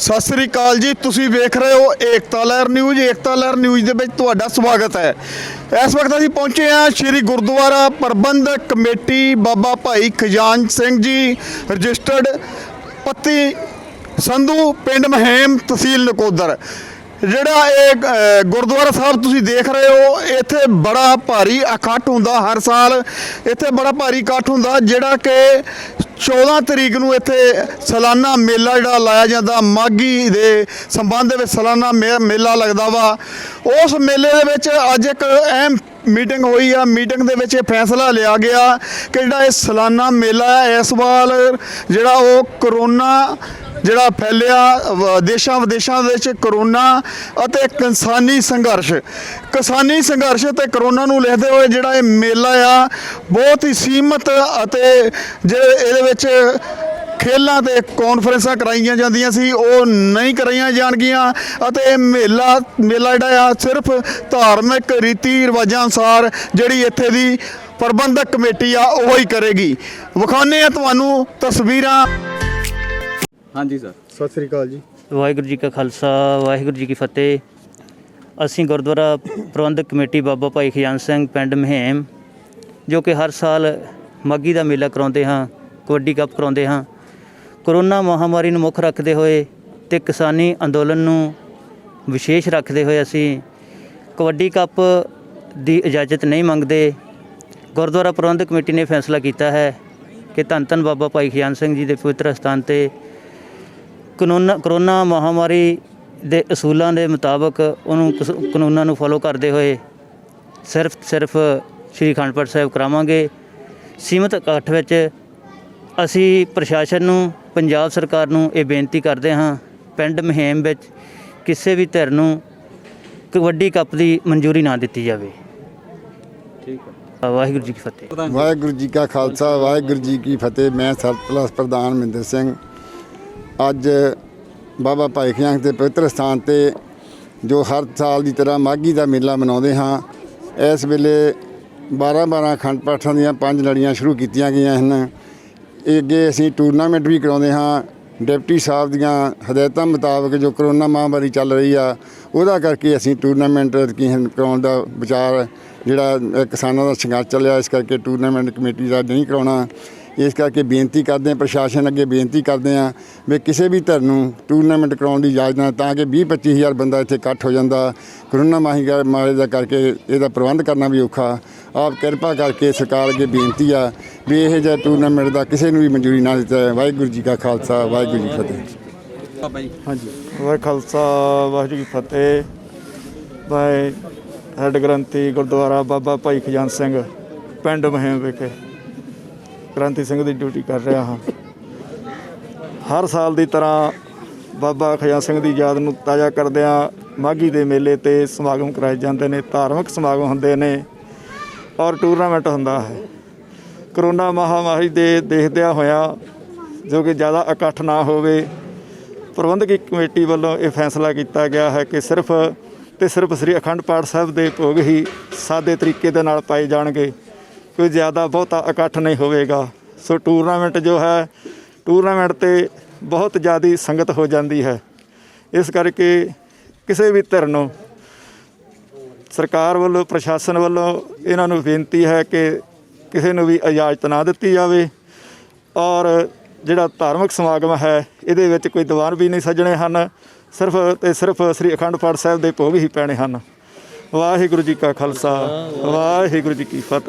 ਸਤਿ ਸ੍ਰੀ ਅਕਾਲ ਜੀ, ਤੁਸੀਂ ਵੇਖ ਰਹੇ ਹੋ ਏਕਤਾ ਲਹਿਰ ਨਿਊਜ਼। ਏਕਤਾ ਲਹਿਰ ਨਿਊਜ਼ ਦੇ ਵਿੱਚ ਤੁਹਾਡਾ ਸਵਾਗਤ ਹੈ। ਇਸ ਵਕਤ ਅਸੀਂ ਪਹੁੰਚੇ ਹਾਂ ਸ੍ਰੀ ਗੁਰਦੁਆਰਾ ਪ੍ਰਬੰਧਕ ਕਮੇਟੀ ਬਾਬਾ ਭਾਈ ਖਜ਼ਾਨ ਸਿੰਘ ਜੀ, ਰਜਿਸਟਰਡ ਪੱਤੀ ਸੰਧੂ ਪਿੰਡ ਮਹੇਮ ਤਹਿਸੀਲ ਨਕੋਦਰ। ਜਿਹੜਾ ਇਹ ਗੁਰਦੁਆਰਾ ਸਾਹਿਬ ਤੁਸੀਂ ਦੇਖ ਰਹੇ ਹੋ, ਇੱਥੇ ਬੜਾ ਭਾਰੀ ਇਕੱਠ ਹੁੰਦਾ ਹਰ ਸਾਲ। ਇੱਥੇ ਬੜਾ ਭਾਰੀ ਇਕੱਠ ਹੁੰਦਾ ਜਿਹੜਾ ਕਿ 14 ਤਰੀਕ ਨੂੰ ਇੱਥੇ ਸਾਲਾਨਾ ਮੇਲਾ ਜਿਹੜਾ ਲਾਇਆ ਜਾਂਦਾ ਮਾਗੀ ਦੇ ਸੰਬੰਧ ਵਿੱਚ ਸਾਲਾਨਾ ਮੇ- ਮੇਲਾ ਲੱਗਦਾ ਵਾ। ਉਸ ਮੇਲੇ ਦੇ ਵਿੱਚ ਅੱਜ ਇੱਕ ਅਹਿਮ ਮੀਟਿੰਗ ਹੋਈ ਆ। ਮੀਟਿੰਗ ਦੇ ਵਿੱਚ ਇਹ ਫੈਸਲਾ ਲਿਆ ਗਿਆ ਕਿ ਜਿਹੜਾ ਇਹ ਸਾਲਾਨਾ ਮੇਲਾ ਹੈ ਇਸ ਵਾਰ ਜਿਹੜਾ ਉਹ ਕਰੋਨਾ ਜਿਹੜਾ ਫੈਲਿਆ, ਵ- ਦੇਸ਼ਾਂ ਵਿਦੇਸ਼ਾਂ ਵਿੱਚ ਕਰੋਨਾ ਅਤੇ ਕਿਸਾਨੀ ਸੰਘਰਸ਼। ਕਿਸਾਨੀ ਸੰਘਰਸ਼ ਤੇ ਕਰੋਨਾ ਨੂੰ ਲਿਖਦੇ ਹੋਏ ਜਿਹੜਾ ਇਹ ਮੇਲਾ ਆ, ਬਹੁਤ ਹੀ ਸੀਮਤ ਅਤੇ ਜਿਹੜੇ ਇਹਦੇ ਵਿੱਚ ਖੇਲਾਂ ਤੇ ਕਾਨਫਰੰਸਾਂ ਕਰਾਈਆਂ ਜਾਂਦੀਆਂ ਸੀ ਉਹ ਨਹੀਂ ਕਰਾਈਆਂ ਜਾਣਗੀਆਂ ਅਤੇ ਇਹ ਮੇਲਾ ਮੇਲਾ ਜਿਹੜਾ ਆ ਸਿਰਫ ਧਾਰਮਿਕ ਰੀਤੀ ਰਿਵਾਜਾਂ ਅਨੁਸਾਰ ਜਿਹੜੀ ਇੱਥੇ ਦੀ ਪ੍ਰਬੰਧਕ ਕਮੇਟੀ ਆ ਉਹ ਹੀ ਕਰੇਗੀ। ਵਿਖਾਉਂਦੇ ਆ ਤੁਹਾਨੂੰ ਤਸਵੀਰਾਂ। ਹਾਂਜੀ ਸਰ। ਸਤਿ ਸ੍ਰੀ ਅਕਾਲ ਜੀ। ਵਾਹਿਗੁਰੂ ਜੀ ਕਾ ਖਾਲਸਾ ਵਾਹਿਗੁਰੂ ਜੀ ਕੀ ਫਤਿਹ। ਅਸੀਂ ਗੁਰਦੁਆਰਾ ਪ੍ਰਬੰਧਕ ਕਮੇਟੀ ਬਾਬਾ ਭਾਈ ਖਜ਼ਾਨ ਸਿੰਘ ਪਿੰਡ ਮਹੇਮ ਜੋ ਕਿ ਹਰ ਸਾਲ ਮਾਗੀ ਦਾ ਮੇਲਾ ਕਰਾਉਂਦੇ ਹਾਂ। ਕਬੱਡੀ ਕੱਪ ਕਰਾਉਂਦੇ ਹਾਂ। ਕਰੋਨਾ ਮਹਾਮਾਰੀ ਨੂੰ ਮੁੱਖ ਰੱਖਦੇ ਹੋਏ ਤੇ ਕਿਸਾਨੀ ਅੰਦੋਲਨ ਨੂੰ ਵਿਸ਼ੇਸ਼ ਰੱਖਦੇ ਹੋਏ ਅਸੀਂ ਕਬੱਡੀ ਕੱਪ ਦੀ ਇਜਾਜ਼ਤ ਨਹੀਂ ਮੰਗਦੇ। ਗੁਰਦੁਆਰਾ ਪ੍ਰਬੰਧਕ ਕਮੇਟੀ ਨੇ ਫੈਸਲਾ ਕੀਤਾ ਹੈ ਕਿ ਧੰਨ ਧੰਨ ਬਾਬਾ ਭਾਈ ਖਿਆਨ ਸਿੰਘ ਜੀ ਦੇ ਪਵਿੱਤਰ ਸਥਾਨ ਤੇ ਕਾਨੂੰਨ ਕਰੋਨਾ ਮਹਾਮਾਰੀ ਦੇ ਅਸੂਲਾਂ ਦੇ ਮੁਤਾਬਕ ਉਹਨੂੰ ਕਸ- ਕਾਨੂੰਨਾਂ ਨੂੰ ਫੋਲੋ ਕਰਦੇ ਹੋਏ ਸਿਰਫ ਸਿਰਫ ਸ੍ਰੀ ਅਖੰਡ ਪਾਠ ਸਾਹਿਬ ਕਰਾਵਾਂਗੇ। ਸੀਮਤ ਇਕੱਠ ਵਿੱਚ ਅਸੀਂ ਪ੍ਰਸ਼ਾਸਨ ਨੂੰ ਪੰਜਾਬ ਸਰਕਾਰ ਨੂੰ ਇਹ ਬੇਨਤੀ ਕਰਦੇ ਹਾਂ ਪਿੰਡ ਮਹੇਮ ਵਿੱਚ ਕਿਸੇ ਵੀ ਧਿਰ ਨੂੰ ਕਬੱਡੀ ਕੱਪ ਦੀ ਮਨਜ਼ੂਰੀ ਨਾ ਦਿੱਤੀ ਜਾਵੇ। ਠੀਕ ਹੈ। ਵਾਹਿਗੁਰੂ ਜੀ ਕੀ ਫਤਿਹ। ਵਾਹਿਗੁਰੂ ਜੀ ਕਾ ਖਾਲਸਾ ਵਾਹਿਗੁਰੂ ਜੀ ਕੀ ਫਤਿਹ। ਮੈਂ ਸਰਪਲਸ ਪ੍ਰਧਾਨ ਮਹਿੰਦਰ ਸਿੰਘ। ਅੱਜ ਬਾਬਾ ਭਾਈ ਖਿਆਂਗ ਦੇ ਪਵਿੱਤਰ ਸਥਾਨ ਤੇ ਜੋ ਹਰ ਸਾਲ ਦੀ ਤਰ੍ਹਾਂ ਮਾਘੀ ਦਾ ਮੇਲਾ ਮਨਾਉਂਦੇ ਹਾਂ ਇਸ ਵੇਲੇ 12 12 ਅਖੰਡ ਪਾਠਾਂ ਦੀਆਂ ਪੰਜ ਲੜੀਆਂ ਸ਼ੁਰੂ ਕੀਤੀਆਂ ਗਈਆਂ ਹਨ। ਇਹ ਅੱਗੇ ਅਸੀਂ ਟੂਰਨਾਮੈਂਟ ਵੀ ਕਰਾਉਂਦੇ ਹਾਂ। ਡਿਪਟੀ ਸਾਹਿਬ ਦੀਆਂ ਹਦਾਇਤਾਂ ਮੁਤਾਬਕ ਜੋ ਕਰੋਨਾ ਮਹਾਮਾਰੀ ਚੱਲ ਰਹੀ ਆ, ਉਹਦਾ ਕਰਕੇ ਅਸੀਂ ਟੂਰਨਾਮੈਂਟ ਕੀ ਕਰਾਉਣ ਦਾ ਵਿਚਾਰ, ਜਿਹੜਾ ਕਿਸਾਨਾਂ ਦਾ ਸੰਘਰਸ਼ ਚੱਲਿਆ, ਇਸ ਕਰਕੇ ਟੂਰਨਾਮੈਂਟ ਕਮੇਟੀ ਦਾ ਨਹੀਂ ਕਰਾਉਣਾ। ਇਸ ਕਰਕੇ ਬੇਨਤੀ ਕਰਦੇ ਹਾਂ, ਪ੍ਰਸ਼ਾਸਨ ਅੱਗੇ ਬੇਨਤੀ ਕਰਦੇ ਹਾਂ ਵੀ ਕਿਸੇ ਵੀ ਧਰ ਨੂੰ ਟੂਰਨਾਮੈਂਟ ਕਰਾਉਣ ਦੀ ਇਜਾਜ਼ਤ ਨਾ ਤਾਂ ਕਿ 20 25000 ਬੰਦਾ ਇੱਥੇ ਇਕੱਠ ਹੋ ਜਾਂਦਾ। ਕਰੋਨਾ ਮਾਹੀਗਾ ਦਾ ਕਰਕੇ ਇਹਦਾ ਪ੍ਰਬੰਧ ਕਰਨਾ ਵੀ ਔਖਾ। ਆਪ ਕਿਰਪਾ ਕਰਕੇ ਸਰਕਾਰ ਅੱਗੇ ਬੇਨਤੀ ਆ ਵੀ ਇਹ ਜਿਹਾ ਟੂਰਨਾਮੈਂਟ ਦਾ ਕਿਸੇ ਨੂੰ ਵੀ ਮਨਜ਼ੂਰੀ ਨਾ ਦਿੱਤਾ ਜਾਏ। ਵਾਹਿਗੁਰੂ ਜੀ ਕਾ ਖਾਲਸਾ ਵਾਹਿਗੁਰੂ ਜੀ ਕੀ ਫਤਿਹ। ਬਾਬਾ ਜੀ। ਹਾਂਜੀ। ਵਾਹਿ ਖਾਲਸਾ ਵਾਹਿਗੁਰੂ ਜੀ ਕੀ ਫਤਿਹ। ਮੈਂ ਹੈਡ ਗ੍ਰੰਥੀ ਗੁਰਦੁਆਰਾ ਬਾਬਾ ਭਾਈ ਖਜ਼ਾਨ ਸਿੰਘ ਪਿੰਡ ਮਹਿਮ ਵਿਖੇ ਗ੍ਰੰਥੀ ਸਿੰਘ ਦੀ ਡਿਊਟੀ ਕਰ ਰਿਹਾ ਹਾਂ। ਹਰ ਸਾਲ ਦੀ ਤਰ੍ਹਾਂ ਬਾਬਾ ਖਜ਼ਾਨ ਸਿੰਘ ਦੀ ਯਾਦ ਨੂੰ ਤਾਜ਼ਾ ਕਰਦਿਆਂ ਮਾਘੀ ਦੇ ਮੇਲੇ ਤੇ ਸਮਾਗਮ ਕਰਾਏ ਜਾਂਦੇ ਨੇ ਧਾਰਮਿਕ ਸਮਾਗਮ ਹੁੰਦੇ ਨੇ ਔਰ ਟੂਰਨਾਮੈਂਟ ਹੁੰਦਾ ਹੈ। ਕਰੋਨਾ ਮਹਾਮਾਰੀ ਦੇ ਦੇਖਦਿਆਂ ਹੋਇਆਂ ਜੋ ਕਿ ਜ਼ਿਆਦਾ ਇਕੱਠ ਨਾ ਹੋਵੇ, ਪ੍ਰਬੰਧਕੀ ਕਮੇਟੀ ਵੱਲੋਂ ਇਹ ਫੈਸਲਾ ਕੀਤਾ ਗਿਆ ਹੈ ਕਿ ਸਿਰਫ ਤੇ ਸਿਰਫ ਸ੍ਰੀ ਅਖੰਡ ਪਾਠ ਸਾਹਿਬ ਦੇ ਭੋਗ ਹੀ ਸਾਦੇ ਤਰੀਕੇ ਦੇ ਨਾਲ ਪਾਏ ਜਾਣਗੇ, ਕੋਈ ਜ਼ਿਆਦਾ ਬਹੁਤਾ ਇਕੱਠ ਨਹੀਂ ਹੋਵੇਗਾ। ਸੋ ਟੂਰਨਾਮੈਂਟ ਜੋ ਹੈ, ਟੂਰਨਾਮੈਂਟ ਤੇ ਬਹੁਤ ਜ਼ਿਆਦੀ ਸੰਗਤ ਹੋ ਜਾਂਦੀ ਹੈ। ਇਸ ਕਰਕੇ ਕਿਸੇ ਵੀ ਧਿਰ ਨੂੰ ਸਰਕਾਰ ਵੱਲੋਂ, ਪ੍ਰਸ਼ਾਸਨ ਵੱਲੋਂ ਇਹਨਾਂ ਨੂੰ ਬੇਨਤੀ ਹੈ ਕਿ ਕਿਸੇ ਨੂੰ ਵੀ ਇਜਾਜ਼ਤ ਨਾ ਦਿੱਤੀ ਜਾਵੇ ਔਰ ਜਿਹੜਾ ਧਾਰਮਿਕ ਸਮਾਗਮ ਹੈ, ਇਹਦੇ ਵਿੱਚ ਕੋਈ ਦੀਵਾਨ ਵੀ ਨਹੀਂ ਸੱਜਣੇ ਹਨ। ਸਿਰਫ ਤੇ ਸਿਰਫ ਸ੍ਰੀ ਅਖੰਡ ਪਾਠ ਸਾਹਿਬ ਦੇ ਭੋਗ ਹੀ ਪੈਣੇ ਹਨ। ਵਾਹਿਗੁਰੂ ਜੀ ਕਾ ਖਾਲਸਾ, ਵਾਹਿਗੁਰੂ ਜੀ ਕੀ ਫਤਿਹ।